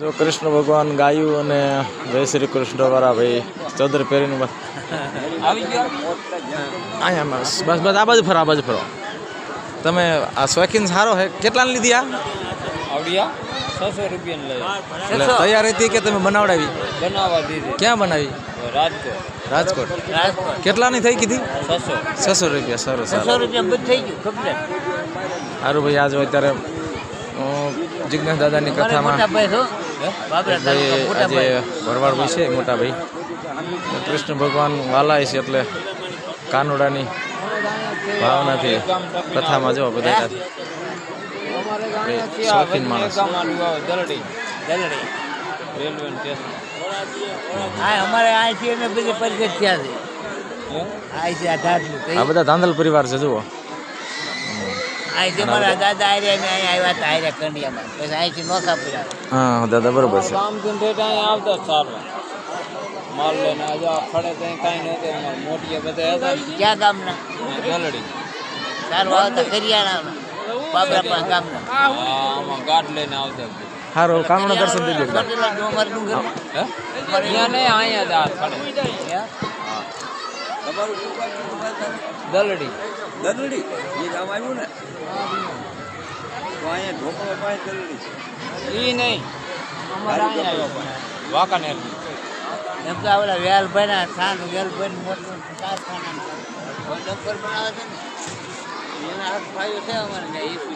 જો કૃષ્ણ ભગવાન ગાયું અને જય શ્રી કૃષ્ણ વાળા ભાઈ ચૌધરી પહેરીને બસ. અહીંયા બસ બસ બસ આ બાજુ ફરો આ બાજુ ફરો. તમે આ શોખીન સારો હે? કેટલાની લીધી આ? આવડિયા છસો તૈયાર હતી કે તમે બનાવડાવી? બનાવવા દીધી. ક્યાં બનાવી? રાજકોટ. રાજકોટ. રાજકોટ. કેટલાની થઈ કીધી? છસો. છસો રૂપિયા સારું છસો સારું રૂપિયા બધું થઈ ગયું કમ્પ્લેટ સારું ભાઈ આજ અત્યારે જિજ્ઞાસ દાદાની કથામાં છો. આજે ભરવાડ ભાઈ છે મોટા ભાઈ કૃષ્ણ ભગવાન વાલાય છે એટલે કાનુડાની ભાવનાથી કથામાં જો બધા શોખીન માણસ. અમારે બધી પરિચય થયા છે. આ આ બધા ધાંધલ પરિવાર છે જુઓ. અહીંથી મારા દાદા આર્યા અમે અહીંયા આવ્યા હતા આર્યા કંડિયામાં પછી અહીંથી નોખા પડ્યા હા દાદા બરોબર છે. અહીંયા આવતા સારવા માલ લઈને આજે આ ત્યાં કાંઈ નહોતું અમારે મોટીએ બધા હતા ક્યાં ગામના? દલડી સારું આવતા કરિયાણા બાબરા પણ ગામના. આ આમાં ગાઢ લઈને આવતા સારું દર્શન દેજો અહીંયા નહીં અહીંયા જ આ ફળે. દલડી દલડી એ ગામ આવ્યું ને? તો અહીંયા ઢોકળો પાસે દલડી એ નહીં. અમારે આવ્યો. પણ. વાંકાનેર એમ તો આ ઓલા વેલભાઈ ના થાન વેલભાઈ મોટું કારખાના ડમ્પર બનાવે છે ને? એના હાથ ભાઈઓ છે અમારે ત્યાં ઈસુ